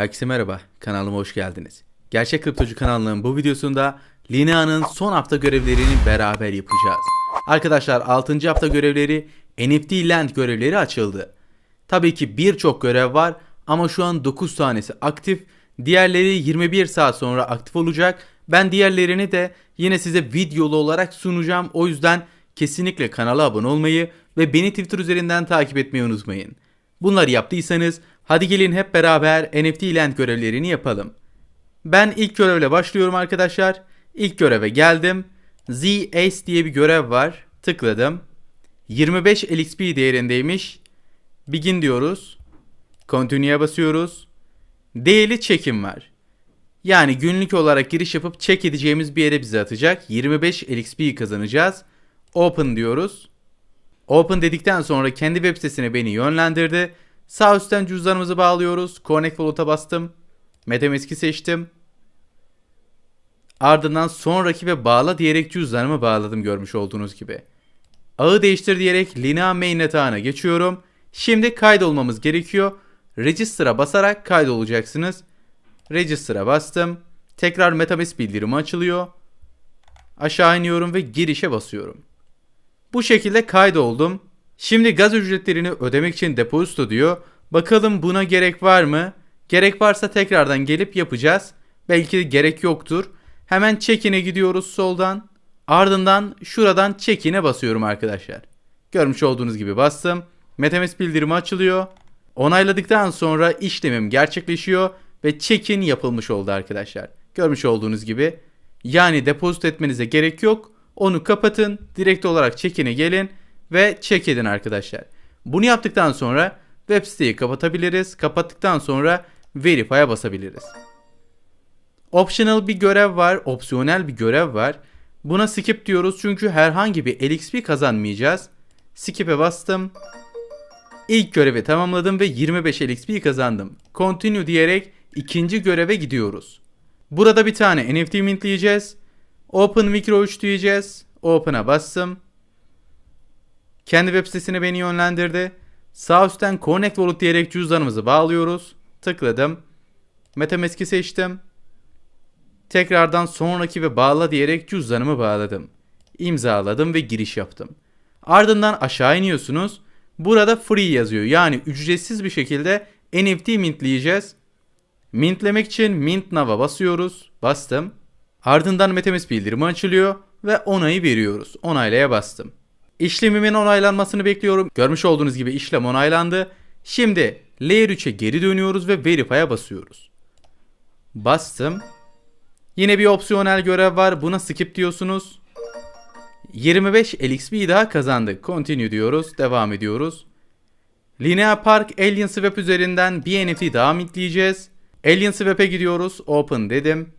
Herkese merhaba, kanalıma hoş geldiniz. Gerçek Kriptocu kanalının bu videosunda Linea'nın son hafta görevlerini beraber yapacağız. Arkadaşlar 6. hafta görevleri NFT Land görevleri açıldı. Tabii ki birçok görev var ama şu an 9 tanesi aktif. Diğerleri 21 saat sonra aktif olacak. Ben diğerlerini de yine size videolu olarak sunacağım. O yüzden kesinlikle kanala abone olmayı ve beni Twitter üzerinden takip etmeyi unutmayın. Bunları yaptıysanız hadi gelin hep beraber NFT Land görevlerini yapalım. Ben ilk görevle başlıyorum arkadaşlar. İlk göreve geldim. Z Ace diye bir görev var. Tıkladım. 25 LXP değerindeymiş. Begin diyoruz. Continue'ya basıyoruz. Değerli çekim var. Yani günlük olarak giriş yapıp check edeceğimiz bir yere bizi atacak. 25 LXP kazanacağız. Open diyoruz. Open dedikten sonra kendi web sitesine beni yönlendirdi. Sağ üstten cüzdanımızı bağlıyoruz. Connect Wallet'a bastım. Metamask'i seçtim. Ardından sonraki ve bağla diyerek cüzdanımı bağladım görmüş olduğunuz gibi. Ağı değiştir diyerek Linea Mainnet ağına geçiyorum. Şimdi kaydolmamız gerekiyor. Register'a basarak kaydolacaksınız. Register'a bastım. Tekrar Metamask bildirimi açılıyor. Aşağı iniyorum ve girişe basıyorum. Bu şekilde kaydoldum. Şimdi gaz ücretlerini ödemek için depozito diyor. Bakalım buna gerek var mı? Gerek varsa tekrardan gelip yapacağız. Belki gerek yoktur. Hemen check-in'e gidiyoruz soldan. Ardından şuradan check-in'e basıyorum arkadaşlar. Görmüş olduğunuz gibi bastım. Metamask bildirimi açılıyor. Onayladıktan sonra işlemim gerçekleşiyor ve check-in yapılmış oldu arkadaşlar. Görmüş olduğunuz gibi. Yani depozit etmenize gerek yok. Onu kapatın. Direkt olarak check-in'e gelin ve check edin arkadaşlar. Bunu yaptıktan sonra web siteyi kapatabiliriz. Kapattıktan sonra verify'a basabiliriz. Optional bir görev var, opsiyonel bir görev var. Buna skip diyoruz çünkü herhangi bir LXP kazanmayacağız. Skip'e bastım. İlk görevi tamamladım ve 25 LXP kazandım. Continue diyerek ikinci göreve gidiyoruz. Burada bir tane NFT mintleyeceğiz. Open Micro 3 diyeceğiz. Open'a bastım. Kendi web sitesine beni yönlendirdi. Sağ üstten Connect Wallet diyerek cüzdanımızı bağlıyoruz. Tıkladım. Metamask'i seçtim. Tekrardan sonraki ve bağla diyerek cüzdanımı bağladım. İmzaladım ve giriş yaptım. Ardından aşağı iniyorsunuz. Burada free yazıyor. Yani ücretsiz bir şekilde NFT mintleyeceğiz. Mintlemek için Mint Now'a basıyoruz. Bastım. Ardından Metamask bildirimi açılıyor ve onayı veriyoruz. Onaylaya bastım. İşlemimin onaylanmasını bekliyorum. Görmüş olduğunuz gibi işlem onaylandı. Şimdi Layer 3'e geri dönüyoruz ve Verify'a basıyoruz. Bastım. Yine bir opsiyonel görev var. Buna skip diyorsunuz. 25 LXP daha kazandık. Continue diyoruz. Devam ediyoruz. Linea Park Alien Swap üzerinden bir NFT daha mintleyeceğiz. Alien Swap'e gidiyoruz. Open dedim.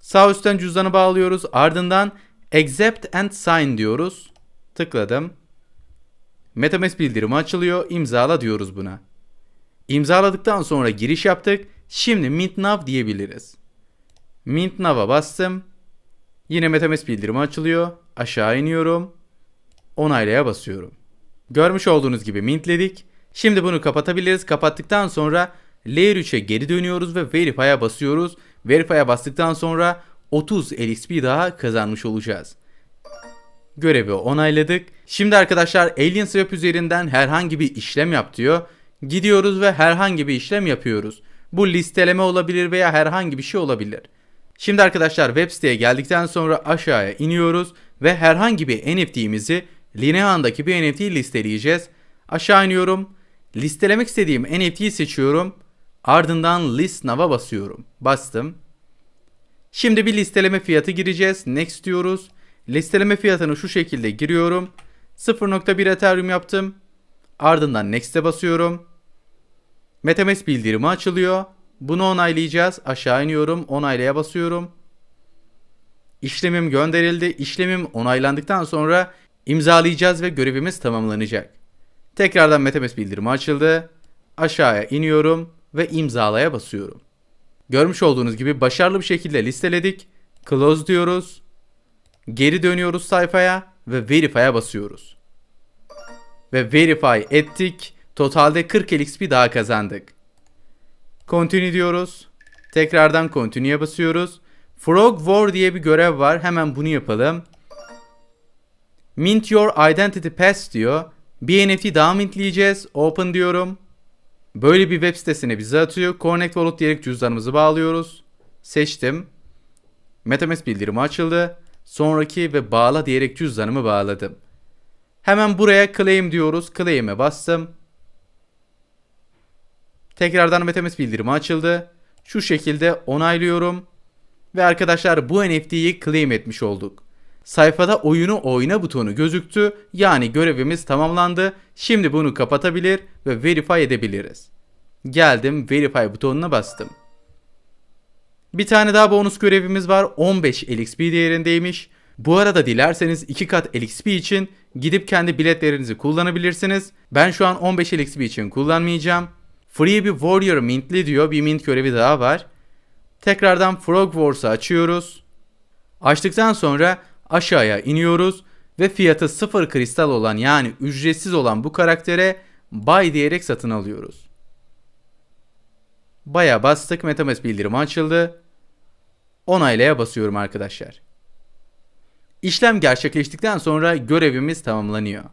Sağ üstten cüzdanı bağlıyoruz. Ardından Accept and Sign diyoruz. Tıkladım. Metamask bildirimi açılıyor. İmzala diyoruz buna. İmzaladıktan sonra giriş yaptık. Şimdi Mint Now diyebiliriz. Mint Now'a bastım. Yine Metamask bildirimi açılıyor. Aşağı iniyorum. Onaylaya basıyorum. Görmüş olduğunuz gibi mintledik. Şimdi bunu kapatabiliriz. Kapattıktan sonra Layer 3'e geri dönüyoruz ve Verify'a basıyoruz. Verify'a bastıktan sonra 30 LXP daha kazanmış olacağız. Görevi onayladık. Şimdi arkadaşlar Alien Swap üzerinden herhangi bir işlem yap diyor. Gidiyoruz ve herhangi bir işlem yapıyoruz. Bu listeleme olabilir veya herhangi bir şey olabilir. Şimdi arkadaşlar web siteye geldikten sonra aşağıya iniyoruz ve herhangi bir NFT'mizi Linea'ndaki bir NFT listeleyeceğiz. Aşağı iniyorum. Listelemek istediğim NFT'yi seçiyorum. Ardından list now'a basıyorum. Bastım. Şimdi bir listeleme fiyatı gireceğiz. Next diyoruz. Listeleme fiyatını şu şekilde giriyorum. 0.1 Ethereum yaptım. Ardından Next'e basıyorum. Metamask bildirimi açılıyor. Bunu onaylayacağız. Aşağı iniyorum. Onaylaya basıyorum. İşlemim gönderildi. İşlemim onaylandıktan sonra imzalayacağız ve görevimiz tamamlanacak. Tekrardan Metamask bildirimi açıldı. Aşağıya iniyorum ve imzalaya basıyorum. Görmüş olduğunuz gibi başarılı bir şekilde listeledik. Close diyoruz. Geri dönüyoruz sayfaya ve Verify'a basıyoruz. Ve Verify ettik. Totalde 40 LXP daha kazandık. Continue diyoruz. Tekrardan continue'ye basıyoruz. Frog War diye bir görev var. Hemen bunu yapalım. Mint your identity pass diyor. Bir NFT daha mintleyeceğiz. Open diyorum. Böyle bir web sitesine bizi atıyor. Connect Wallet diyerek cüzdanımızı bağlıyoruz. Seçtim. MetaMask bildirimi açıldı. Sonraki ve bağla diyerek cüzdanımı bağladım. Hemen buraya claim diyoruz. Claim'e bastım. Tekrardan MetaMask bildirimi açıldı. Şu şekilde onaylıyorum. Ve arkadaşlar bu NFT'yi claim etmiş olduk. Sayfada oyunu oyna butonu gözüktü. Yani görevimiz tamamlandı. Şimdi bunu kapatabilir ve verify edebiliriz. Geldim verify butonuna bastım. Bir tane daha bonus görevimiz var. 15 LXP değerindeymiş. Bu arada dilerseniz 2 kat LXP için gidip kendi biletlerinizi kullanabilirsiniz. Ben şu an 15 LXP için kullanmayacağım. Free bir Warrior Mintli diyor. Bir mint görevi daha var. Tekrardan Frog Wars'ı açıyoruz. Açtıktan sonra aşağıya iniyoruz ve fiyatı sıfır kristal olan yani ücretsiz olan bu karaktere buy diyerek satın alıyoruz. Baya bastık Metamask bildirimi açıldı. Onaylaya basıyorum arkadaşlar. İşlem gerçekleştikten sonra görevimiz tamamlanıyor.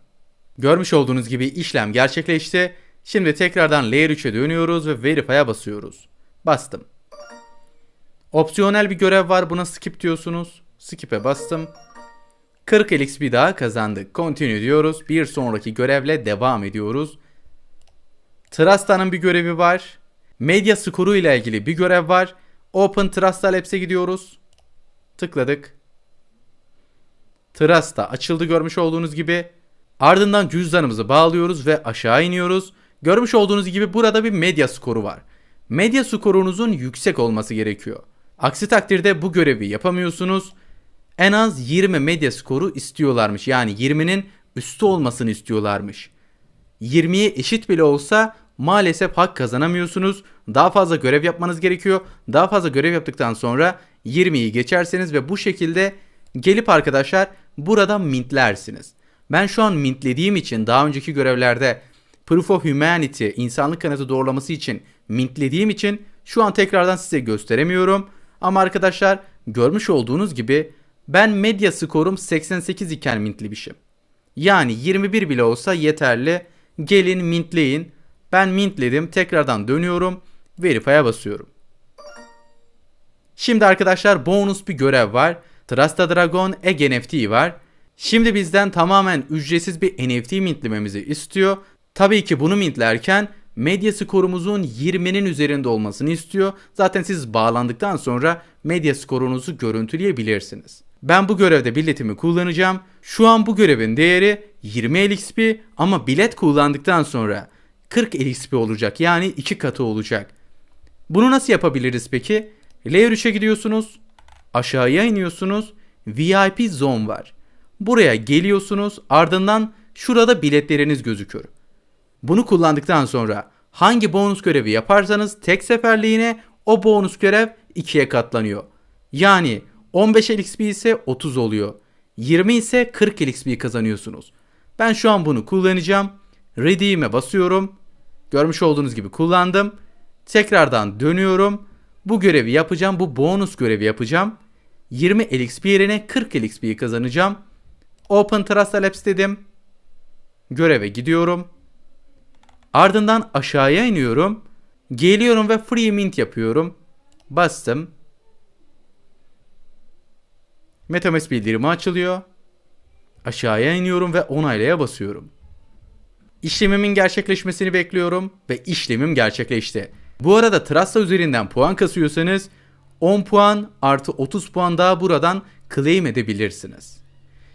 Görmüş olduğunuz gibi işlem gerçekleşti. Şimdi tekrardan Layer 3'e dönüyoruz ve Verify'a basıyoruz. Bastım. Opsiyonel bir görev var buna skip diyorsunuz. Skip'e bastım. 40 LXP daha kazandık. Continue diyoruz. Bir sonraki görevle devam ediyoruz. Trusta'nın bir görevi var. Medya skoru ile ilgili bir görev var. Open Trasta Labs'e gidiyoruz. Tıkladık. Trasta açıldı görmüş olduğunuz gibi. Ardından cüzdanımızı bağlıyoruz ve aşağı iniyoruz. Görmüş olduğunuz gibi burada bir medya skoru var. Medya skorunuzun yüksek olması gerekiyor. Aksi takdirde bu görevi yapamıyorsunuz. En az 20 medya skoru istiyorlarmış. Yani 20'nin üstü olmasını istiyorlarmış. 20'ye eşit bile olsa maalesef hak kazanamıyorsunuz. Daha fazla görev yapmanız gerekiyor. Daha fazla görev yaptıktan sonra 20'yi geçerseniz ve bu şekilde gelip arkadaşlar burada mintlersiniz. Ben şu an mintlediğim için daha önceki görevlerde Proof of Humanity, insanlık kanıtı doğrulaması için mintlediğim için şu an tekrardan size gösteremiyorum. Ama arkadaşlar görmüş olduğunuz gibi ben medya skorum 88 iken mintlemişim. Yani 21 bile olsa yeterli. Gelin mintleyin. Ben mintledim. Tekrardan dönüyorum. Verify'a basıyorum. Şimdi arkadaşlar bonus bir görev var. Trasta Dragon Egg NFT var. Şimdi bizden tamamen ücretsiz bir NFT mintlememizi istiyor. Tabii ki bunu mintlerken medya skorumuzun 20'nin üzerinde olmasını istiyor. Zaten siz bağlandıktan sonra medya skorunuzu görüntüleyebilirsiniz. Ben bu görevde biletimi kullanacağım. Şu an bu görevin değeri 20 LXP ama bilet kullandıktan sonra 40 LXP olacak. Yani 2 katı olacak. Bunu nasıl yapabiliriz peki? Layer 3'e gidiyorsunuz. Aşağıya iniyorsunuz. VIP zone var. Buraya geliyorsunuz. Ardından şurada biletleriniz gözüküyor. Bunu kullandıktan sonra hangi bonus görevi yaparsanız tek seferliğine o bonus görev 2'ye katlanıyor. Yani 15 LXP ise 30 oluyor. 20 ise 40 LXP kazanıyorsunuz. Ben şu an bunu kullanacağım. Redeem'e basıyorum. Görmüş olduğunuz gibi kullandım. Tekrardan dönüyorum. Bu görevi yapacağım. Bu bonus görevi yapacağım. 20 LXP yerine 40 LXP kazanacağım. Open Trust Labs dedim. Göreve gidiyorum. Ardından aşağıya iniyorum. Geliyorum ve free mint yapıyorum. Bastım. MetaMask bildirimi açılıyor. Aşağıya iniyorum ve onaylaya basıyorum. İşlemimin gerçekleşmesini bekliyorum ve işlemim gerçekleşti. Bu arada Trasta üzerinden puan kasıyorsanız 10 puan artı 30 puan daha buradan claim edebilirsiniz.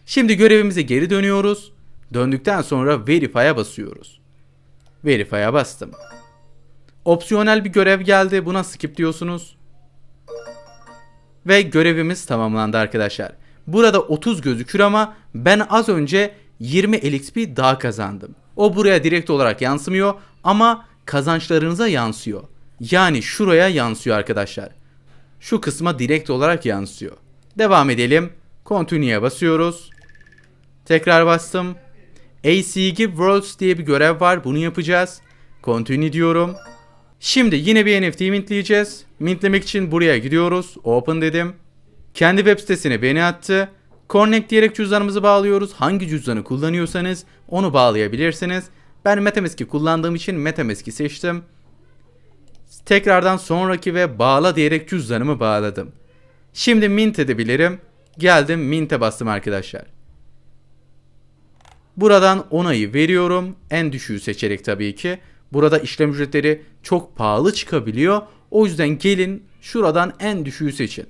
Şimdi görevimize geri dönüyoruz. Döndükten sonra Verify'a basıyoruz. Verify'a bastım. Opsiyonel bir görev geldi. Buna skip diyorsunuz. Ve görevimiz tamamlandı arkadaşlar. Burada 30 gözükür ama ben az önce 20 LXP daha kazandım. O buraya direkt olarak yansımıyor ama kazançlarınıza yansıyor. Yani şuraya yansıyor arkadaşlar. Şu kısma direkt olarak yansıyor. Devam edelim. Continue'ye basıyoruz. Tekrar bastım. ACG Worlds diye bir görev var. Bunu yapacağız. Continue diyorum. Şimdi yine bir NFT mintleyeceğiz. Mintlemek için buraya gidiyoruz. Open dedim. Kendi web sitesine beni attı. Connect diyerek cüzdanımızı bağlıyoruz. Hangi cüzdanı kullanıyorsanız onu bağlayabilirsiniz. Ben Metamask'i kullandığım için Metamask'i seçtim. Tekrardan sonraki ve bağla diyerek cüzdanımı bağladım. Şimdi mint edebilirim. Geldim mint'e bastım arkadaşlar. Buradan onayı veriyorum. En düşüğü seçerek tabii ki. Burada işlem ücretleri çok pahalı çıkabiliyor. O yüzden gelin şuradan en düşüğü seçin.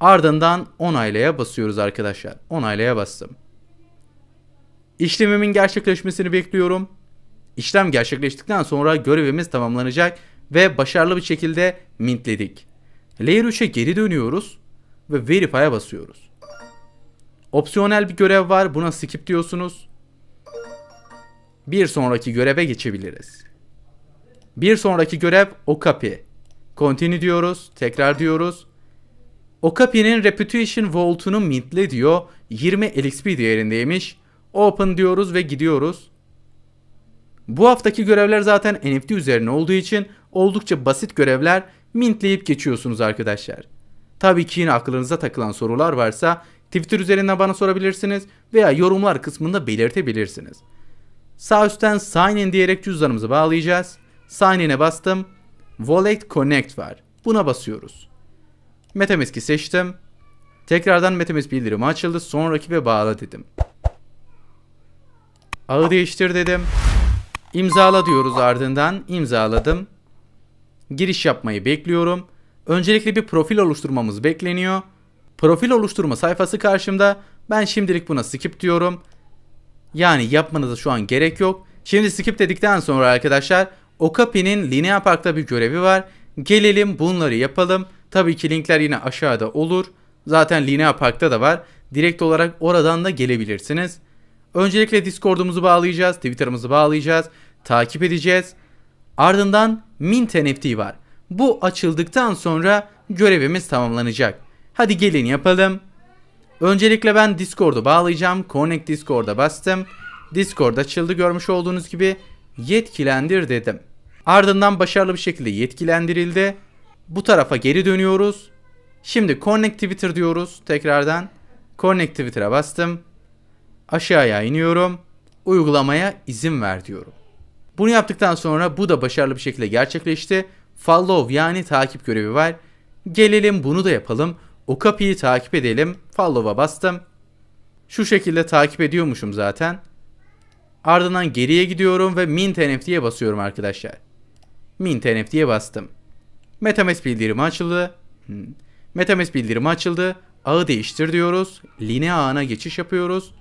Ardından onaylaya basıyoruz arkadaşlar. Onaylaya bastım. İşlemimin gerçekleşmesini bekliyorum. İşlem gerçekleştikten sonra görevimiz tamamlanacak ve başarılı bir şekilde mintledik. Layer 3'e geri dönüyoruz ve Verify'a basıyoruz. Opsiyonel bir görev var. Buna skip diyorsunuz. Bir sonraki göreve geçebiliriz. Bir sonraki görev Okapi. Continue diyoruz. Tekrar diyoruz. Okapi'nin Reputation Vault'unu mintle diyor. 20 LXP değerindeymiş. Open diyoruz ve gidiyoruz. Bu haftaki görevler zaten NFT üzerine olduğu için oldukça basit görevler mintleyip geçiyorsunuz arkadaşlar. Tabii ki yine aklınıza takılan sorular varsa Twitter üzerinden bana sorabilirsiniz veya yorumlar kısmında belirtebilirsiniz. Sağ üstten sign in diyerek cüzdanımızı bağlayacağız. Sign in'e bastım. Wallet Connect var. Buna basıyoruz. Metamask'i seçtim. Tekrardan Metamask bildirimi açıldı. Sonraki ve bağla dedim. Ağı değiştir dedim. İmzala diyoruz ardından. İmzaladım. Giriş yapmayı bekliyorum. Öncelikle bir profil oluşturmamız bekleniyor. Profil oluşturma sayfası karşımda. Ben şimdilik buna skip diyorum. Yani yapmanıza şu an gerek yok. Şimdi skip dedikten sonra arkadaşlar Okapi'nin Linea Park'ta bir görevi var. Gelelim bunları yapalım. Tabii ki linkler yine aşağıda olur. Zaten Linea Park'ta da var. Direkt olarak oradan da gelebilirsiniz. Öncelikle Discord'umuzu bağlayacağız. Twitter'ımızı bağlayacağız. Takip edeceğiz. Ardından Mint NFT var. Bu açıldıktan sonra görevimiz tamamlanacak. Hadi gelin yapalım. Öncelikle ben Discord'u bağlayacağım. Connect Discord'a bastım. Discord açıldı görmüş olduğunuz gibi. Yetkilendir dedim. Ardından başarılı bir şekilde yetkilendirildi. Bu tarafa geri dönüyoruz. Şimdi Connect Twitter diyoruz tekrardan. Connect Twitter'a bastım. Aşağıya iniyorum. Uygulamaya izin ver diyorum. Bunu yaptıktan sonra bu da başarılı bir şekilde gerçekleşti. Follow yani takip görevi var. Gelelim bunu da yapalım. O kapıyı takip edelim. Follow'a bastım. Şu şekilde takip ediyormuşum zaten. Ardından geriye gidiyorum ve Mint NFT'ye basıyorum arkadaşlar. Mint NFT'ye bastım. Metamask bildirimi açıldı. Hmm. Metamask bildirimi açıldı. Ağı değiştir diyoruz. Linea ağına geçiş yapıyoruz.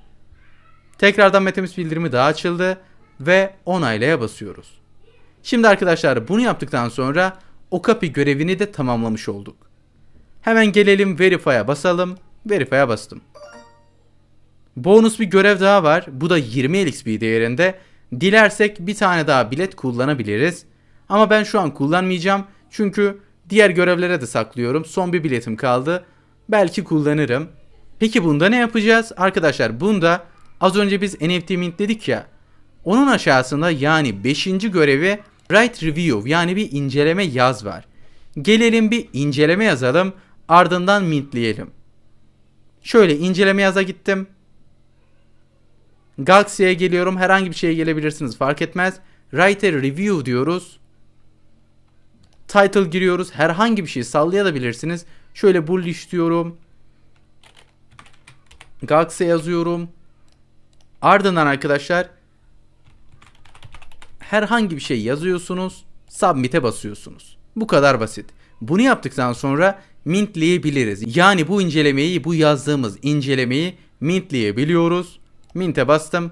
Tekrardan Metamask bildirimi daha açıldı ve onaylaya basıyoruz. Şimdi arkadaşlar bunu yaptıktan sonra o kapı görevini de tamamlamış olduk. Hemen gelelim Verify'a basalım. Verify'a bastım. Bonus bir görev daha var. Bu da 20 LXP değerinde. Dilersek bir tane daha bilet kullanabiliriz. Ama ben şu an kullanmayacağım. Çünkü diğer görevlere de saklıyorum. Son bir biletim kaldı. Belki kullanırım. Peki bunda ne yapacağız? Arkadaşlar bunda az önce biz NFT mint dedik ya. Onun aşağısında yani 5. görevi Write Review yani bir inceleme yaz var. Gelelim bir inceleme yazalım ardından mintleyelim. Şöyle inceleme yaza gittim. Galaxy'ye geliyorum. Herhangi bir şeye gelebilirsiniz fark etmez. Write a Review diyoruz. Title giriyoruz. Herhangi bir şey sallayabilirsiniz. Şöyle bullish diyorum. Galaxy yazıyorum. Ardından arkadaşlar herhangi bir şey yazıyorsunuz. Submit'e basıyorsunuz. Bu kadar basit. Bunu yaptıktan sonra mintleyebiliriz. Yani bu incelemeyi, bu yazdığımız incelemeyi mintleyebiliyoruz. Mint'e bastım.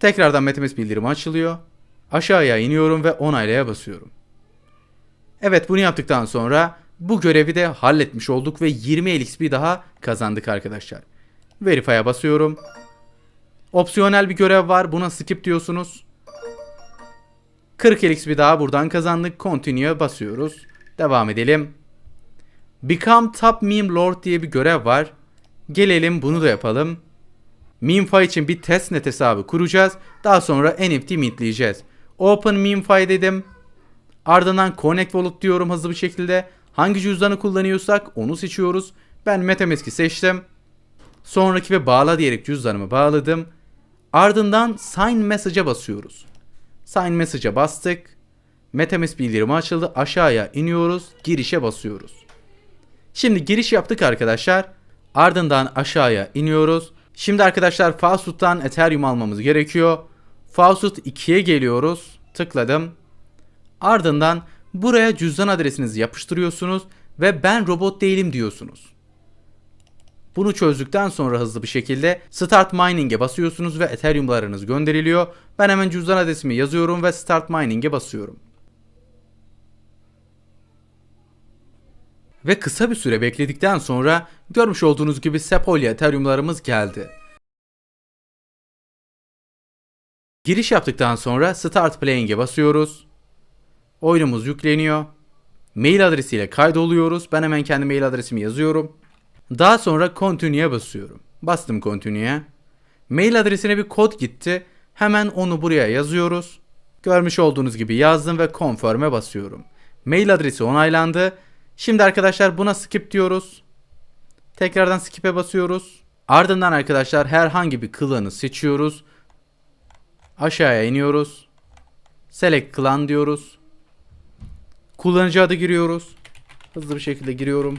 Tekrardan MetaMask bildirimi açılıyor. Aşağıya iniyorum ve onaylaya basıyorum. Evet bunu yaptıktan sonra bu görevi de halletmiş olduk ve 20 LXP daha kazandık arkadaşlar. Verify'a basıyorum. Opsiyonel bir görev var. Buna skip diyorsunuz. 40 LXP daha buradan kazandık. Continue'ya basıyoruz. Devam edelim. Become Top Meme Lord diye bir görev var. Gelelim bunu da yapalım. MemeFi için bir testnet hesabı kuracağız. Daha sonra NFT mintleyeceğiz. Open MemeFi dedim. Ardından Connect Wallet diyorum hızlı bir şekilde. Hangi cüzdanı kullanıyorsak onu seçiyoruz. Ben MetaMask'i seçtim. Sonraki ve bağla diyerek cüzdanımı bağladım. Ardından Sign Message'a basıyoruz. Sign Message'a bastık. MetaMask bildirimi açıldı. Aşağıya iniyoruz. Girişe basıyoruz. Şimdi giriş yaptık arkadaşlar. Ardından aşağıya iniyoruz. Şimdi arkadaşlar Faucet'tan Ethereum almamız gerekiyor. Faucet 2'ye geliyoruz. Tıkladım. Ardından buraya cüzdan adresinizi yapıştırıyorsunuz ve ben robot değilim diyorsunuz. Bunu çözdükten sonra hızlı bir şekilde Start Mining'e basıyorsunuz ve Ethereum'larınız gönderiliyor. Ben hemen cüzdan adresimi yazıyorum ve Start Mining'e basıyorum. Ve kısa bir süre bekledikten sonra görmüş olduğunuz gibi Sepolia Ethereum'larımız geldi. Giriş yaptıktan sonra Start Playing'e basıyoruz. Oyunumuz yükleniyor. Mail adresiyle kaydoluyoruz. Ben hemen kendi mail adresimi yazıyorum. Daha sonra Continue'ye basıyorum. Bastım Continue'ye. Mail adresine bir kod gitti. Hemen onu buraya yazıyoruz. Görmüş olduğunuz gibi yazdım ve Confirm'e basıyorum. Mail adresi onaylandı. Şimdi arkadaşlar buna skip diyoruz. Tekrardan skip'e basıyoruz. Ardından arkadaşlar herhangi bir klanı seçiyoruz. Aşağıya iniyoruz. Select klan diyoruz. Kullanıcı adı giriyoruz. Hızlı bir şekilde giriyorum.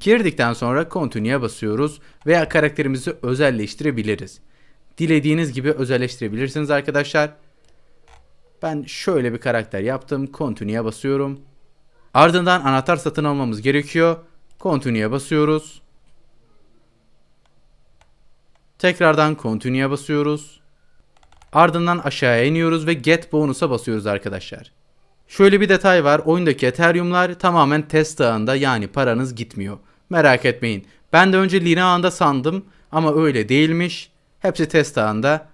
Girdikten sonra Continue'ye basıyoruz veya karakterimizi özelleştirebiliriz. Dilediğiniz gibi özelleştirebilirsiniz arkadaşlar. Ben şöyle bir karakter yaptım. Continue'ye basıyorum. Ardından anahtar satın almamız gerekiyor. Continue'ye basıyoruz. Tekrardan Continue'ye basıyoruz. Ardından aşağıya iniyoruz ve Get Bonus'a basıyoruz arkadaşlar. Şöyle bir detay var. Oyundaki Ethereum'lar tamamen test ağında yani paranız gitmiyor. Merak etmeyin. Ben de önce Lina ağında sandım ama öyle değilmiş. Hepsi test ağında.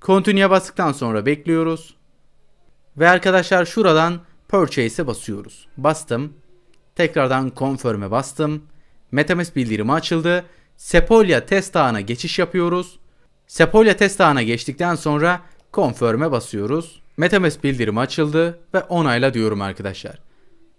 Continue'ye bastıktan sonra bekliyoruz. Ve arkadaşlar şuradan Purchase'e basıyoruz. Bastım. Tekrardan Confirm'e bastım. Metamask bildirimi açıldı. Sepolia test ağına geçiş yapıyoruz. Sepolia test ağına geçtikten sonra Confirm'e basıyoruz. Metamask bildirimi açıldı ve onayla diyorum arkadaşlar.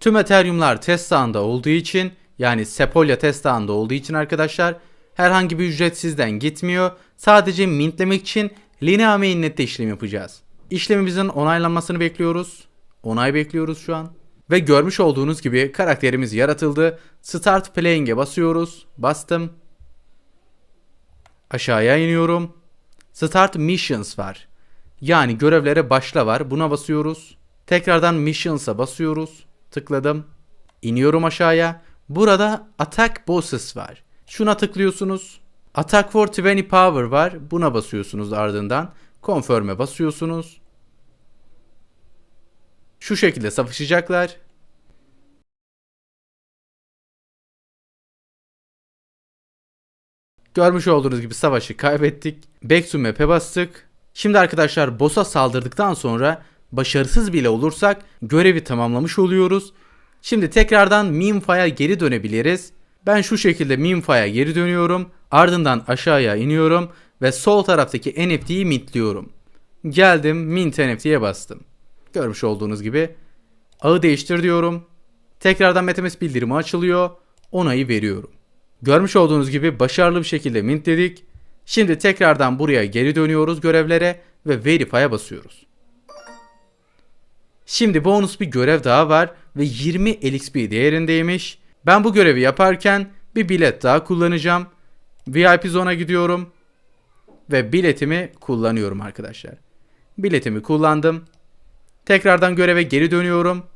Tüm Ethereum'lar test ağında olduğu için yani Sepolia test ağında olduğu için arkadaşlar herhangi bir ücret sizden gitmiyor. Sadece mintlemek için Linea Mainnet'te işlem yapacağız. İşlemimizin onaylanmasını bekliyoruz. Onay bekliyoruz şu an. Ve görmüş olduğunuz gibi karakterimiz yaratıldı. Start Playing'e basıyoruz. Bastım. Aşağıya iniyorum. Start Missions var. Yani görevlere başla var. Buna basıyoruz. Tekrardan Missions'a basıyoruz. Tıkladım. İniyorum aşağıya. Burada Attack Bosses var. Şuna tıklıyorsunuz. Attack for 20 Power var. Buna basıyorsunuz ardından. Confirm'e basıyorsunuz. Şu şekilde savaşacaklar. Görmüş olduğunuz gibi savaşı kaybettik. Back to map'e bastık. Şimdi arkadaşlar boss'a saldırdıktan sonra başarısız bile olursak görevi tamamlamış oluyoruz. Şimdi tekrardan Memefy'a geri dönebiliriz. Ben şu şekilde Memefy'a geri dönüyorum. Ardından aşağıya iniyorum ve sol taraftaki NFT'yi mintliyorum. Geldim mint NFT'ye bastım. Görmüş olduğunuz gibi. Ağı değiştir diyorum. Tekrardan MetaMask bildirimi açılıyor. Onayı veriyorum. Görmüş olduğunuz gibi başarılı bir şekilde mintledik. Şimdi tekrardan buraya geri dönüyoruz görevlere ve Verify'a basıyoruz. Şimdi bonus bir görev daha var ve 20 LXP değerindeymiş. Ben bu görevi yaparken bir bilet daha kullanacağım. VIP zona gidiyorum ve biletimi kullanıyorum arkadaşlar. Biletimi kullandım. Tekrardan göreve geri dönüyorum.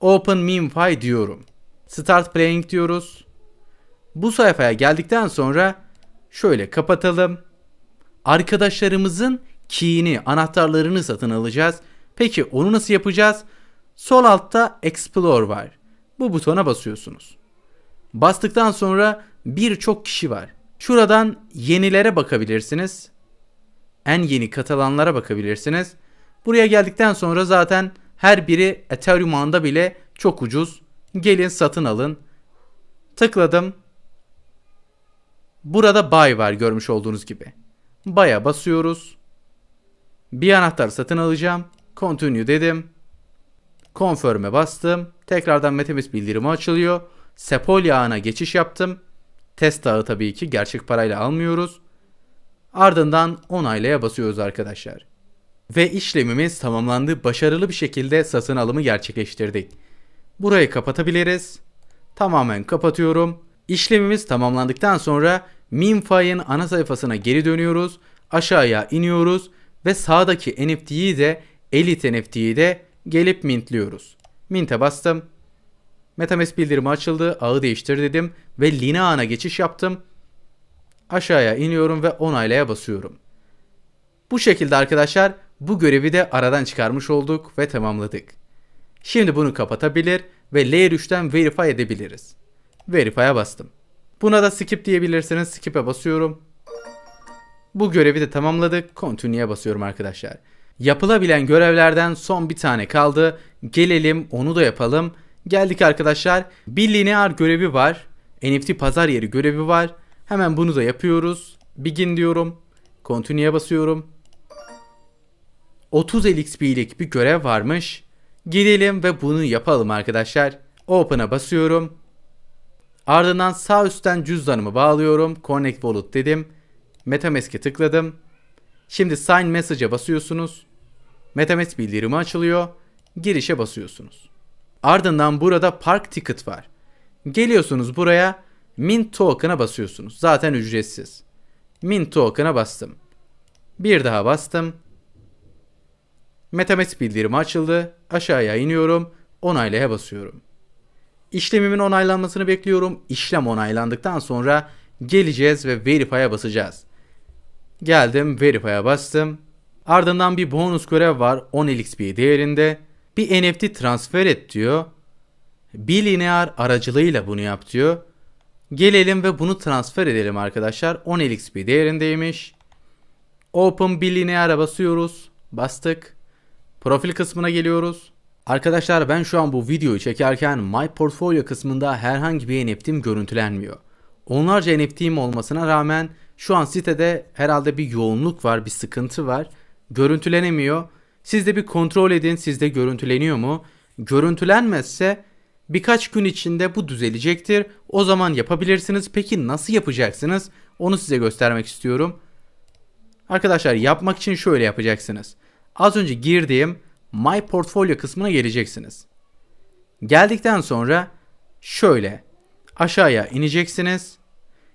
Open MemeFi diyorum. Start Playing diyoruz. Bu sayfaya geldikten sonra şöyle kapatalım. Arkadaşlarımızın key'ini, anahtarlarını satın alacağız. Peki onu nasıl yapacağız? Sol altta Explore var. Bu butona basıyorsunuz. Bastıktan sonra birçok kişi var. Şuradan yenilere bakabilirsiniz. En yeni katılanlara bakabilirsiniz. Buraya geldikten sonra zaten her biri Ethereum anda bile çok ucuz. Gelin satın alın. Tıkladım. Burada buy var görmüş olduğunuz gibi. Buy'a basıyoruz. Bir anahtar satın alacağım. Continue dedim. Confirm'e bastım. Tekrardan Metamask bildirimi açılıyor. Sepolia ağına geçiş yaptım. Test ağı tabii ki gerçek parayla almıyoruz. Ardından onaylaya basıyoruz arkadaşlar. Ve işlemimiz tamamlandı. Başarılı bir şekilde satın alımı gerçekleştirdik. Burayı kapatabiliriz. Tamamen kapatıyorum. İşlemimiz tamamlandıktan sonra MinFi'nin ana sayfasına geri dönüyoruz. Aşağıya iniyoruz ve sağdaki NFT'yi de Elite NFT'yi de gelip mintliyoruz. Mint'e bastım. Metamask bildirimi açıldı. Ağı değiştir dedim ve Lina ağına geçiş yaptım. Aşağıya iniyorum ve onaylaya basıyorum. Bu şekilde arkadaşlar bu görevi de aradan çıkarmış olduk ve tamamladık. Şimdi bunu kapatabilir ve Layer 3'ten Verify edebiliriz. Verify'a bastım. Buna da skip diyebilirsiniz. Skip'e basıyorum. Bu görevi de tamamladık. Continue'ye basıyorum arkadaşlar. Yapılabilen görevlerden son bir tane kaldı. Gelelim onu da yapalım. Geldik arkadaşlar. Bir linear görevi var. NFT pazar yeri görevi var. Hemen bunu da yapıyoruz. Begin diyorum. Continue'ye basıyorum. 30 LXP'lik bir görev varmış. Gidelim ve bunu yapalım arkadaşlar. Open'a basıyorum. Ardından sağ üstten cüzdanımı bağlıyorum. Connect Wallet dedim. Metamask'e tıkladım. Şimdi Sign Message'a basıyorsunuz. Metamask bildirimi açılıyor. Girişe basıyorsunuz. Ardından burada Park Ticket var. Geliyorsunuz buraya Mint Token'a basıyorsunuz. Zaten ücretsiz. Mint Token'a bastım. Bir daha bastım. Metamask bildirimi açıldı. Aşağıya iniyorum. Onaylaya basıyorum. İşlemimin onaylanmasını bekliyorum. İşlem onaylandıktan sonra geleceğiz ve Verify'a basacağız. Geldim Verify'a bastım. Ardından bir bonus görev var 10 LXP değerinde. Bir NFT transfer et diyor. Bir linear aracılığıyla bunu yap diyor. Gelelim ve bunu transfer edelim arkadaşlar. 10 LXP değerindeymiş. Open bir linear'a basıyoruz. Bastık. Profil kısmına geliyoruz. Arkadaşlar ben şu an bu videoyu çekerken My Portfolio kısmında herhangi bir NFT'm görüntülenmiyor. Onlarca NFT'm olmasına rağmen şu an sitede herhalde bir yoğunluk var, bir sıkıntı var. Görüntülenemiyor. Siz de bir kontrol edin sizde görüntüleniyor mu? Görüntülenmezse birkaç gün içinde bu düzelecektir. O zaman yapabilirsiniz. Peki nasıl yapacaksınız? Onu size göstermek istiyorum. Arkadaşlar yapmak için şöyle yapacaksınız. Az önce girdiğim My Portfolio kısmına geleceksiniz. Geldikten sonra şöyle aşağıya ineceksiniz.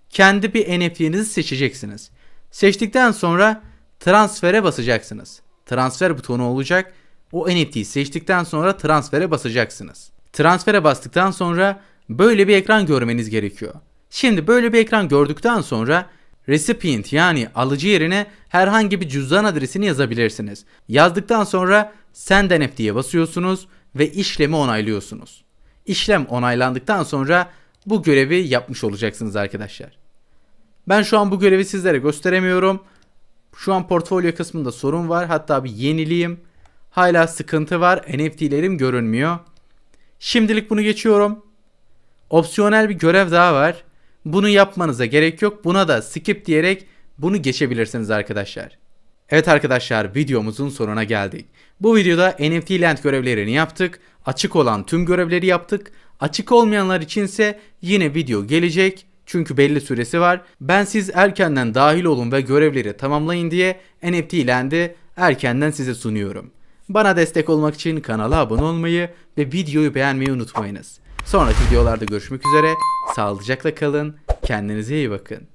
Kendi bir NFT'nizi seçeceksiniz. Seçtikten sonra transfere basacaksınız. Transfer butonu olacak. O NFT'yi seçtikten sonra transfere basacaksınız. Transfere bastıktan sonra böyle bir ekran görmeniz gerekiyor. Şimdi böyle bir ekran gördükten sonra recipient yani alıcı yerine herhangi bir cüzdan adresini yazabilirsiniz. Yazdıktan sonra Send NFT'ye basıyorsunuz ve işlemi onaylıyorsunuz. İşlem onaylandıktan sonra bu görevi yapmış olacaksınız arkadaşlar. Ben şu an bu görevi sizlere gösteremiyorum. Şu an portfolyo kısmında sorun var. Hatta bir yenileyim. Hala sıkıntı var. NFT'lerim görünmüyor. Şimdilik bunu geçiyorum. Opsiyonel bir görev daha var. Bunu yapmanıza gerek yok. Buna da skip diyerek bunu geçebilirsiniz arkadaşlar. Evet arkadaşlar videomuzun sonuna geldik. Bu videoda NFT Land görevlerini yaptık. Açık olan tüm görevleri yaptık. Açık olmayanlar içinse yine video gelecek. Çünkü belli süresi var. Ben siz erkenden dahil olun ve görevleri tamamlayın diye NFT Land'i erkenden size sunuyorum. Bana destek olmak için kanala abone olmayı ve videoyu beğenmeyi unutmayınız. Sonraki videolarda görüşmek üzere. Sağlıcakla kalın. Kendinize iyi bakın.